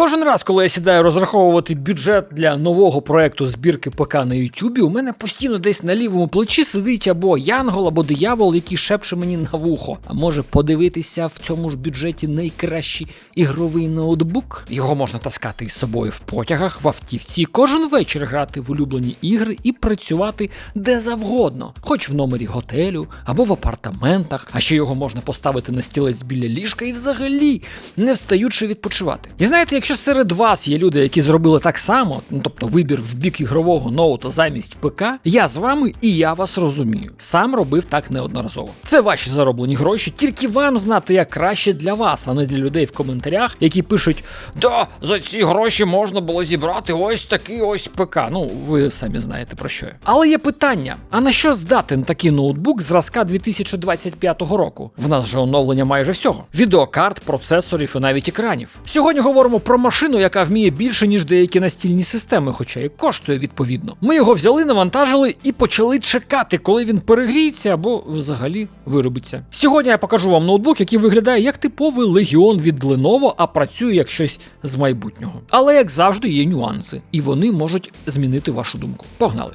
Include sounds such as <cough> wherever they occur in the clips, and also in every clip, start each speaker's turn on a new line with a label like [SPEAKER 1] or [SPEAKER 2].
[SPEAKER 1] Кожен раз, коли я сідаю розраховувати бюджет для нового проекту збірки ПК на Ютубі, у мене постійно десь на лівому плечі сидить або янгол, або диявол, який шепче мені на вухо. А може подивитися в цьому ж бюджеті найкращий ігровий ноутбук? Його можна таскати із собою в потягах, в автівці, кожен вечір грати в улюблені ігри і працювати де завгодно, хоч в номері готелю або в апартаментах, а ще його можна поставити на стілець біля ліжка і взагалі не встаючи відпочивати. І знаєте, якщо серед вас є люди, які зробили так само, ну тобто вибір в бік ігрового ноута замість ПК, я з вами і я вас розумію. Сам робив так неодноразово. Це ваші зароблені гроші, тільки вам знати, як краще для вас, а не для людей в коментарях, які пишуть: Да, за ці гроші можна було зібрати ось такий ось ПК. Ну, ви самі знаєте про що я. Але є питання: а на що здатен такий ноутбук зразка 2025 року? В нас же оновлення майже всього: відеокарт, процесорів і навіть екранів. Сьогодні говоримо про машину, яка вміє більше, ніж деякі настільні системи, хоча і коштує відповідно. Ми його взяли, навантажили і почали чекати, коли він перегріється або взагалі виробиться. Сьогодні я покажу вам ноутбук, який виглядає як типовий легіон від Lenovo, а працює як щось з майбутнього. Але як завжди, є нюанси, і вони можуть змінити вашу думку. Погнали!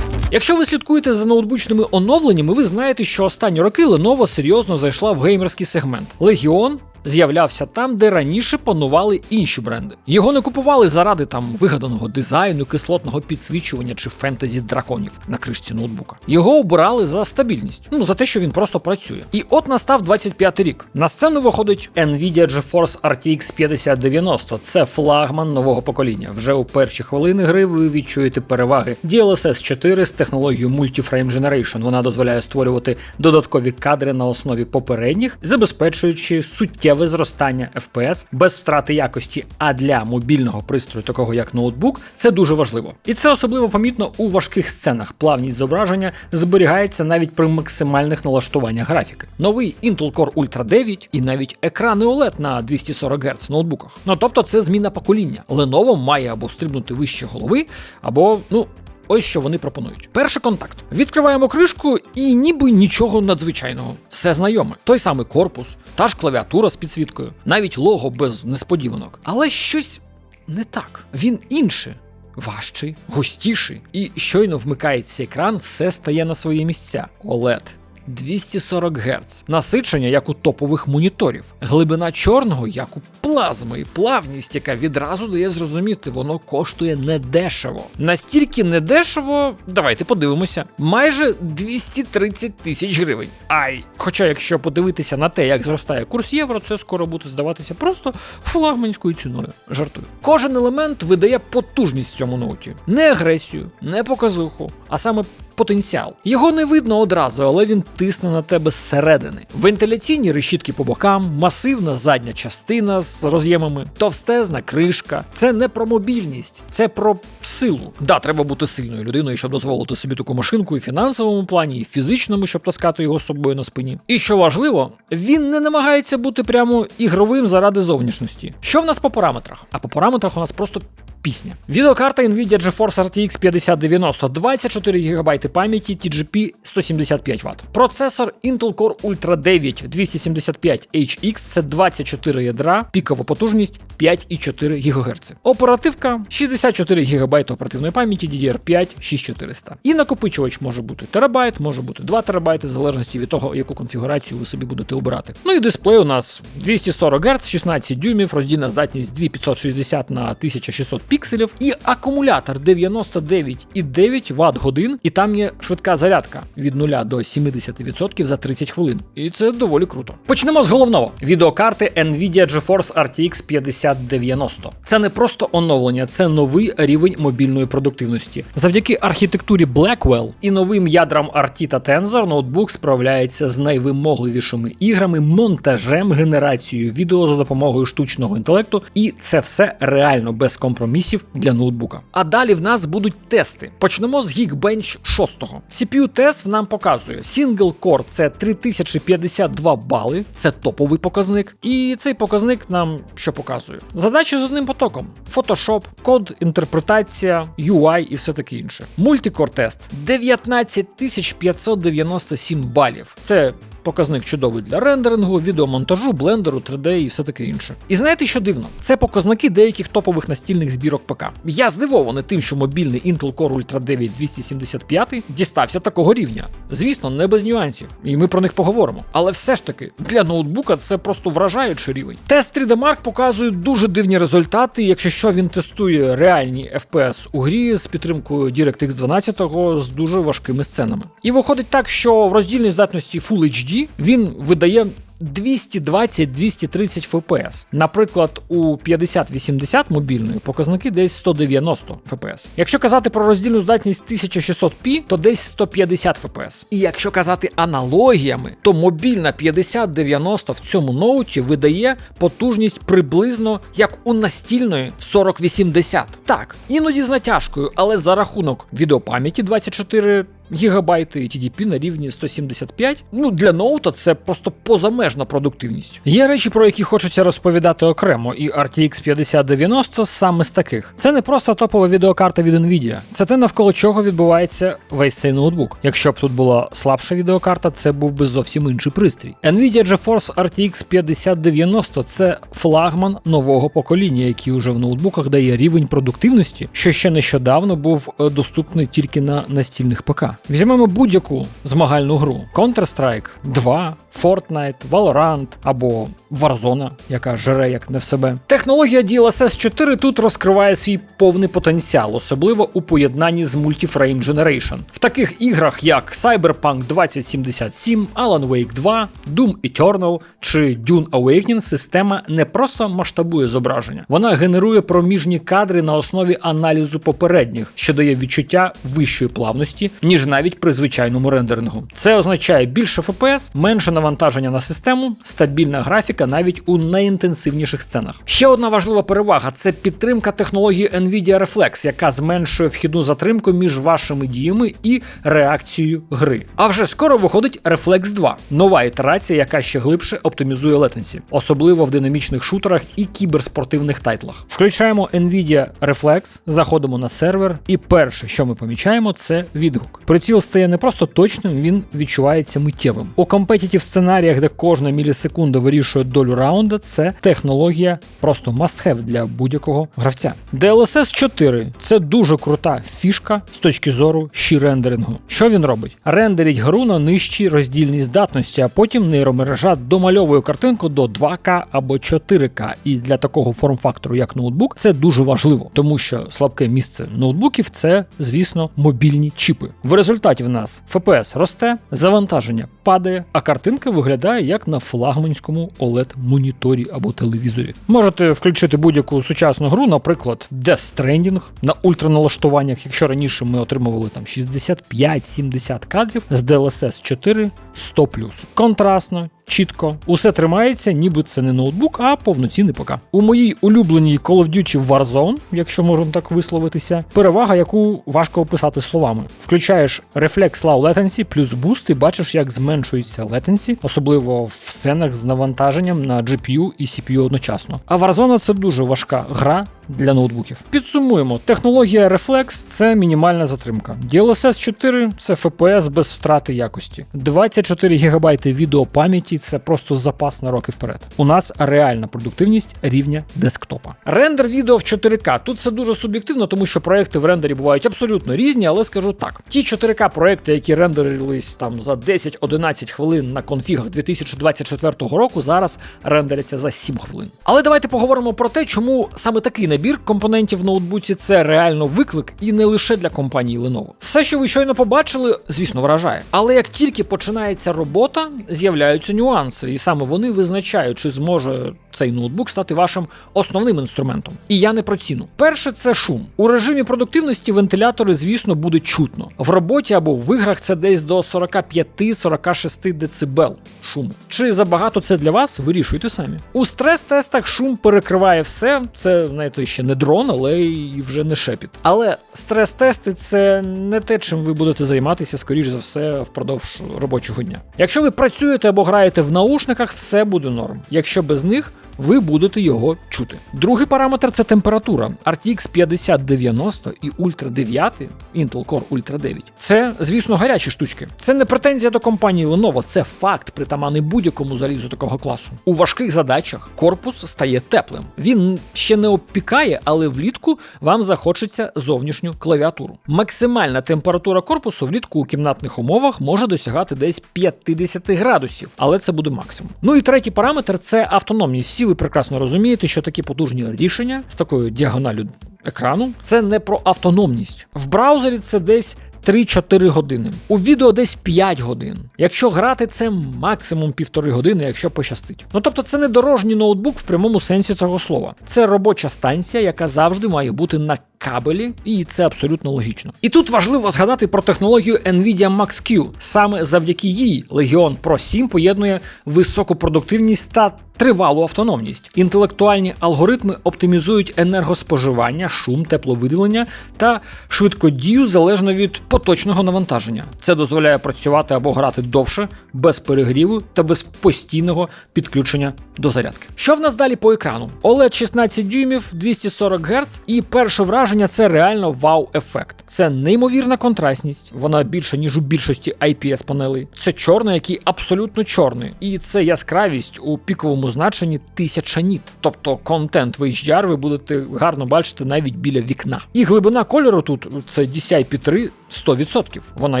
[SPEAKER 1] Якщо ви слідкуєте за ноутбучними оновленнями, ви знаєте, що останні роки Lenovo серйозно зайшла в геймерський сегмент. Legion з'являвся там, де раніше панували інші бренди. Його не купували заради там вигаданого дизайну, кислотного підсвічування чи фентезі драконів на кришці ноутбука. Його обирали за стабільність, ну за те, що він просто працює. І от настав 25 рік. На сцену виходить Nvidia GeForce RTX 5090. Це флагман нового покоління. Вже у перші хвилини гри ви відчуєте переваги DLSS 4 з технологією Multiframe Generation. Вона дозволяє створювати додаткові кадри на основі попередніх, забезпечуючи суттєве зростання FPS без втрати якості. А для мобільного пристрою, такого як ноутбук, це дуже важливо. І це особливо помітно у важких сценах. Плавність зображення зберігається навіть при максимальних налаштуваннях графіки. Новий Intel Core Ultra 9 і навіть екрани OLED на 240 Гц ноутбуках. Ну тобто це зміна покоління. Lenovo має або стрибнути вище голови, або ну. Ось що вони пропонують. Перший контакт. Відкриваємо кришку і ніби нічого надзвичайного. Все знайоме. Той самий корпус, та ж клавіатура з підсвіткою, навіть лого без несподіванок. Але щось не так. Він інше. Важчий, густіший, і щойно вмикається екран, все стає на свої місця. OLED. 240 Гц, насичення, як у топових моніторів, глибина чорного, як у плазми, і плавність, яка відразу дає зрозуміти, воно коштує недешево. Настільки недешево, давайте подивимося, майже 230 тисяч гривень. Ай! Хоча, якщо подивитися на те, як зростає курс євро, це скоро буде здаватися просто флагманською ціною. Жартую. Кожен елемент видає потужність в цьому ноуті, не агресію, не показуху, а саме потенціал. Його не видно одразу, але він тисне на тебе зсередини. Вентиляційні решітки по бокам, масивна задня частина з роз'ємами, товстезна кришка. Це не про мобільність, це про силу. Да, треба бути сильною людиною, щоб дозволити собі таку машинку і в фінансовому плані, і в фізичному, щоб таскати його з собою на спині. І що важливо, він не намагається бути прямо ігровим заради зовнішності. Що в нас по параметрах? А по параметрах у нас просто пісня. Відеокарта Nvidia GeForce RTX 5090, 24 ГБ пам'яті TGP 175 Вт. Процесор Intel Core Ultra 9 275 HX це 24 ядра, пікова потужність 5,4 ГГц. Оперативка 64 ГБ оперативної пам'яті DDR5 6400. І накопичувач може бути терабайт, може бути 2 терабайти, в залежності від того, яку конфігурацію ви собі будете обирати. Ну і дисплей у нас 240 Гц, 16 дюймів, роздільна здатність 2560 на 1600 пікселів, і акумулятор 99,9 Вт годин, і там є швидка зарядка від 0 до 70% за 30 хвилин. І це доволі круто. Почнемо з головного: відеокарти Nvidia GeForce RTX 5090. Це не просто оновлення, це новий рівень мобільної продуктивності. Завдяки архітектурі Blackwell і новим ядрам RT та Tensor ноутбук справляється з найвимогливішими іграми, монтажем, генерацією відео за допомогою штучного інтелекту, і це все реально без компромісів для ноутбука. А далі в нас будуть тести. Почнемо з Geekbench 6. CPU-тест нам показує Single Core це 3052 бали, це топовий показник. І цей показник нам що показує? Задачі з одним потоком: Photoshop, код, інтерпретація, UI і все таке інше. Мультикор тест 19597 балів. Це Показник чудовий для рендерингу, відеомонтажу, блендеру, 3D і все таке інше. І знаєте, що дивно? Це показники деяких топових настільних збірок ПК. Я здивований тим, що мобільний Intel Core Ultra 9 275 дістався такого рівня. Звісно, не без нюансів, і ми про них поговоримо. Але все ж таки, для ноутбука це просто вражаючий рівень. Тест 3D Mark показує дуже дивні результати, якщо що він тестує реальні FPS у грі з підтримкою DirectX 12 з дуже важкими сценами. І виходить так, що в роздільній здатності Full HD він видає 220-230 FPS. Наприклад, у 5080 мобільної показники десь 190 FPS. Якщо казати про роздільну здатність 1600p, то десь 150 FPS. І якщо казати аналогіями, то мобільна 5090 в цьому ноуті видає потужність приблизно як у настільної 4080. Так, іноді з натяжкою, але за рахунок відеопам'яті 24 гігабайти TDP на рівні 175. Ну для ноута це просто позамежна продуктивність. Є речі, про які хочеться розповідати окремо, і RTX 5090 саме з таких. Це не просто топова відеокарта від Nvidia, це те навколо чого відбувається весь цей ноутбук. Якщо б тут була слабша відеокарта, це був би зовсім інший пристрій. Nvidia GeForce RTX 5090 це флагман нового покоління, який уже в ноутбуках дає рівень продуктивності, що ще нещодавно був е, доступний тільки на настільних ПК. Візьмемо будь-яку змагальну гру: Counter-Strike 2, Fortnite, Valorant або Warzone, яка жере як не в себе. Технологія DLSS 4 тут розкриває свій повний потенціал, особливо у поєднанні з Multiframe Generation. В таких іграх, як Cyberpunk 2077, Alan Wake 2, Doom Eternal чи Dune Awakening, система не просто масштабує зображення, вона генерує проміжні кадри на основі аналізу попередніх, що дає відчуття вищої плавності, ніж навіть при звичайному рендерингу. Це означає більше FPS, менше навантаження на систему, стабільна графіка навіть у найінтенсивніших сценах. Ще одна важлива перевага це підтримка технології Nvidia Reflex, яка зменшує вхідну затримку між вашими діями і реакцією гри. А вже скоро виходить Reflex 2, нова ітерація, яка ще глибше оптимізує летенсі, особливо в динамічних шутерах і кіберспортивних тайтлах. Включаємо Nvidia Reflex, заходимо на сервер, і перше, що ми помічаємо, це відгук. Приціл стає не просто точним, він відчувається миттєвим. У компетітів сценаріях, де кожна мілісекунда вирішує долю раунда, це технологія просто must-have для будь-якого гравця. DLSS 4 це дуже крута фішка з точки зору щі рендерингу. Що він робить? Рендерить гру на нижчій роздільній здатності, а потім нейромережа домальовує картинку до 2К або 4К. І для такого форм-фактору, як ноутбук, це дуже важливо, тому що слабке місце ноутбуків це, звісно, мобільні чіпи. В результаті в нас FPS росте, завантаження падає, а картинка виглядає як на флагманському OLED-моніторі або телевізорі. Можете включити будь-яку сучасну гру, наприклад, Death Stranding на ультраналаштуваннях, якщо раніше ми отримували там 65-70 кадрів з DLSS 4 100 Контрастно, чітко, усе тримається, ніби це не ноутбук, а повноцінний ПК. У моїй улюбленій Call of Duty Warzone, якщо можна так висловитися, перевага, яку важко описати словами. Включаєш Reflex Low Latency плюс буст і бачиш, як зменшується latency, особливо в сценах з навантаженням на GPU і CPU одночасно. А Warzone це дуже важка гра. Для ноутбуків підсумуємо, технологія Reflex це мінімальна затримка. DLSS 4 це FPS без втрати якості. 24 ГБ відеопам'яті це просто запас на роки вперед. У нас реальна продуктивність рівня десктопа. Рендер відео в 4К. Тут це дуже суб'єктивно, тому що проекти в рендері бувають абсолютно різні, але скажу так: ті 4К проекти, які рендерились там за 10-11 хвилин на конфігах 2024 року, зараз рендеряться за 7 хвилин. Але давайте поговоримо про те, чому саме такий набір компонентів в ноутбуці це реально виклик і не лише для компанії Lenovo. Все, що ви щойно побачили, звісно, вражає. Але як тільки починається робота, з'являються нюанси, і саме вони визначають, чи зможе цей ноутбук стати вашим основним інструментом. І я не про ціну. Перше, це шум. У режимі продуктивності вентилятори, звісно, буде чутно. В роботі або в іграх це десь до 45-46 дБ шуму. Чи забагато це для вас? Вирішуйте самі. У стрес-тестах шум перекриває все. Це знаєте, ще не дрон, але і вже не шепіт. Але стрес-тести це не те, чим ви будете займатися, скоріш за все, впродовж робочого дня. Якщо ви працюєте або граєте в наушниках, все буде норм. Якщо без них ви будете його чути. Другий параметр це температура. RTX 5090 і Ultra 9, Intel Core Ultra 9. Це, звісно, гарячі штучки. Це не претензія до компанії Lenovo, це факт, притаманий будь-якому залізу такого класу. У важких задачах корпус стає теплим. Він ще не обпікає, але влітку вам захочеться зовнішню клавіатуру. Максимальна температура корпусу влітку у кімнатних умовах може досягати десь 50 градусів, але це буде максимум. Ну і третій параметр це автономність. Ви прекрасно розумієте, що такі потужні рішення з такою діагоналю екрану це не про автономність. В браузері це десь 3-4 години. У відео десь 5 годин. Якщо грати, це максимум півтори години, якщо пощастить. Ну тобто, це не дорожній ноутбук в прямому сенсі цього слова. Це робоча станція, яка завжди має бути на кабелі, і це абсолютно логічно. І тут важливо згадати про технологію Nvidia Max-Q. Саме завдяки їй Legion Pro 7 поєднує високу продуктивність та тривалу автономність. Інтелектуальні алгоритми оптимізують енергоспоживання, шум, тепловиділення та швидкодію залежно від поточного навантаження. Це дозволяє працювати або грати довше, без перегріву та без постійного підключення до зарядки. Що в нас далі по екрану? OLED 16 дюймів, 240 Гц, і перше враження це реально вау-ефект. Це неймовірна контрастність, вона більша, ніж у більшості IPS панелей. Це чорний, який абсолютно чорний. І це яскравість у піковому значенні 1000 ніт. Тобто контент в HDR ви будете гарно бачити навіть біля вікна. І глибина кольору тут це DCI-P3 100%. Вона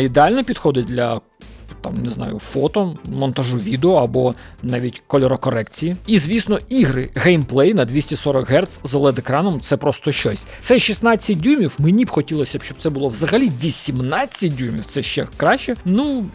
[SPEAKER 1] ідеально підходить для там не знаю, фото, монтажу відео або навіть кольорокорекції. І звісно, ігри, геймплей на 240 Гц з oled екраном це просто щось. Це 16 дюймів. Мені б хотілося б, щоб це було взагалі 18 дюймів. Це ще краще. Ну.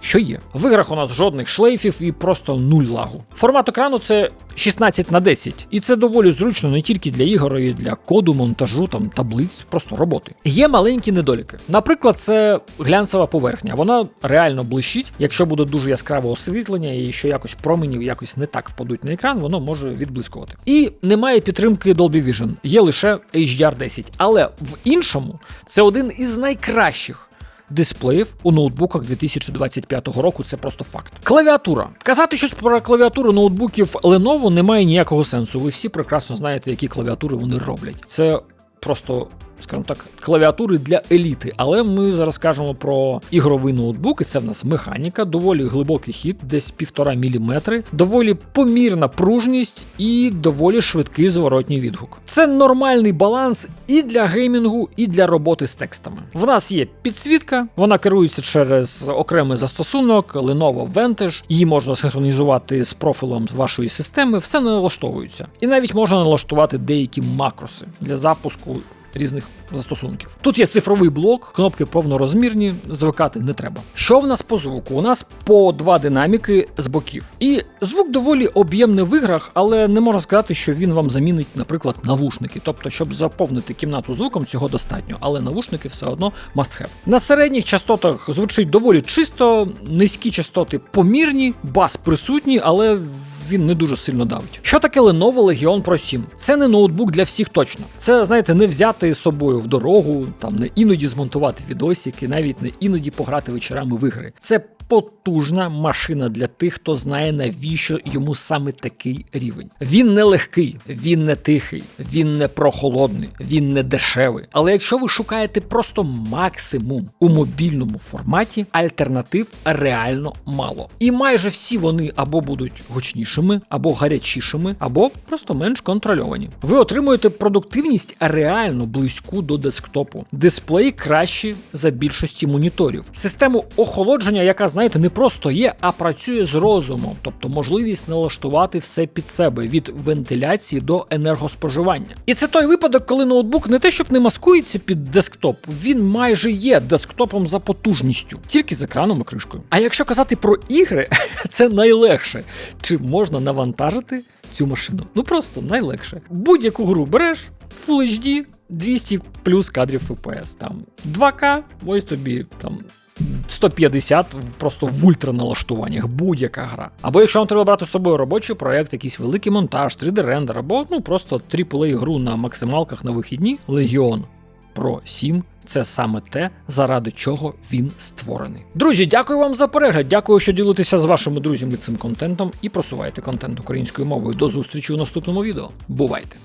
[SPEAKER 1] Що є? В іграх у нас жодних шлейфів і просто нуль лагу. Формат екрану це 16 на 10, і це доволі зручно не тільки для ігор, і для коду, монтажу, там таблиць, просто роботи. Є маленькі недоліки. Наприклад, це глянцева поверхня. Вона реально блищить. Якщо буде дуже яскраве освітлення, і що якось промені якось не так впадуть на екран, воно може відблискувати. І немає підтримки Dolby Vision, є лише HDR10. Але в іншому це один із найкращих дисплеїв у ноутбуках 2025 року. Це просто факт. Клавіатура. Казати щось про клавіатуру ноутбуків Lenovo немає ніякого сенсу. Ви всі прекрасно знаєте, які клавіатури вони роблять. Це просто. Скажімо так, клавіатури для еліти, але ми зараз кажемо про ігровий ноутбук, і це в нас механіка, доволі глибокий хід, десь півтора міліметри, доволі помірна пружність і доволі швидкий зворотній відгук. Це нормальний баланс і для геймінгу, і для роботи з текстами. В нас є підсвітка, вона керується через окремий застосунок, Lenovo Vantage, її можна синхронізувати з профілем вашої системи, все налаштовується. І навіть можна налаштувати деякі макроси для запуску різних застосунків. Тут є цифровий блок, кнопки повнорозмірні, звикати не треба. Що в нас по звуку? У нас по два динаміки з боків. І звук доволі об'ємний в іграх, але не можна сказати, що він вам замінить, наприклад, навушники. Тобто, щоб заповнити кімнату звуком, цього достатньо, але навушники все одно must have. На середніх частотах звучить доволі чисто, низькі частоти помірні, бас присутній, але він не дуже сильно давить. Що таке Lenovo Legion Pro 7? Це не ноутбук для всіх точно. Це, знаєте, не взяти з собою в дорогу, там не іноді змонтувати відосики, навіть не іноді пограти вечорами в ігри. Це потужна машина для тих, хто знає, навіщо йому саме такий рівень. Він не легкий, він не тихий, він не прохолодний, він не дешевий. Але якщо ви шукаєте просто максимум у мобільному форматі, альтернатив реально мало. І майже всі вони або будуть гучнішими, або гарячішими, або просто менш контрольовані. Ви отримуєте продуктивність реально близьку до десктопу. Дисплей кращий за більшості моніторів. Систему охолодження, яка знаєте, не просто є, а працює з розумом, тобто можливість налаштувати все під себе від вентиляції до енергоспоживання. І це той випадок, коли ноутбук не те, щоб не маскується під десктоп, він майже є десктопом за потужністю, тільки з екраном і кришкою. А якщо казати про ігри, <laughs> це найлегше. Чи можна навантажити цю машину? Ну просто найлегше. Будь-яку гру береш, Full HD, 200 плюс кадрів FPS. Там 2К, ось тобі там 150 просто в ультраналаштуваннях, будь-яка гра. Або якщо вам треба брати з собою робочий проект, якийсь великий монтаж, 3D-рендер, або ну просто AAA гру на максималках на вихідні, Legion Pro 7 це саме те, заради чого він створений. Друзі, дякую вам за перегляд. Дякую, що ділитеся з вашими друзями цим контентом і просуваєте контент українською мовою. До зустрічі у наступному відео. Бувайте!